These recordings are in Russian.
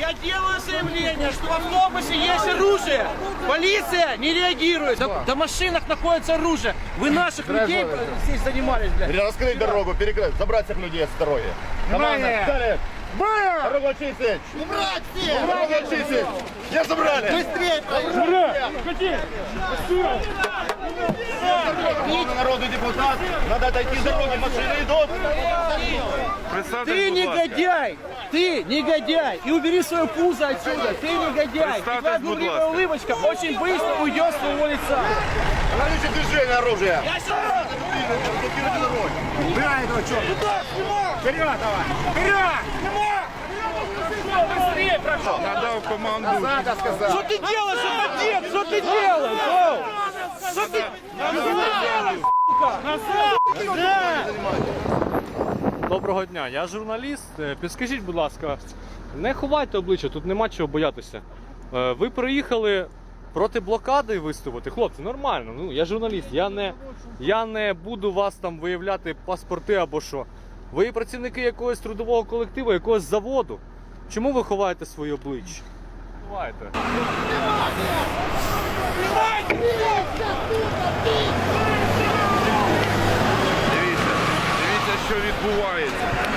Я делаю заявление, что в автобусе есть оружие. Полиция не реагирует. Да, да в машинах находится оружие. Вы наших людей здесь занимались, блядь. Раскрыть дорогу, перекрыть, забрать всех людей с дороги. Команда, Бля! далее. Дорогу очистить. Убрать всех! Дорогу очистить. Где забрали? Быстрее! Народный депутат, надо отойти с дороги, машины идут. Ты негодяй! Ты негодяй! И убери свое пузо отсюда! Ты негодяй! И твоя ласка. улыбочка очень быстро уйдет с твоего лица! Наличие движения оружия. Надав команду. Что ты делаешь, отец? Что ты делаешь? Что ты что ты делаешь, сука? Доброго дня, я журналіст. Е, Підскажіть, будь ласка, не ховайте обличчя, тут нема чого боятися. Е, Ви приїхали проти блокади виступити. Хлопці, нормально. Ну, я журналіст, я не, я не буду вас там виявляти паспорти або що. Ви працівники якогось трудового колективу, якогось заводу. Чому ви ховаєте свої обличчя? Ховайте. дивіться, що відбувається.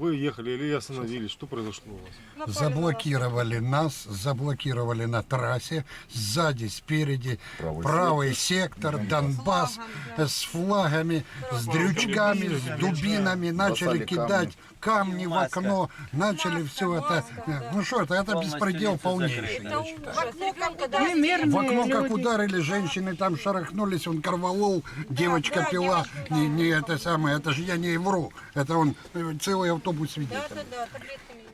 Вы ехали или остановились? Что произошло у вас? Заблокировали нас, заблокировали на трассе, сзади, спереди, правый, сектор, Донбасс. Э, с флагами, с дрючками, с дубинами, начали кидать камни в окно, начали все это. э, Ну что это, это беспредел полнейший, я считаю. В окно как ударили женщины, там шарахнулись, он корвалол, девочка пила, не, не это самое, это же я не вру, это он э, целый автобус видит. Да, да, таблетками.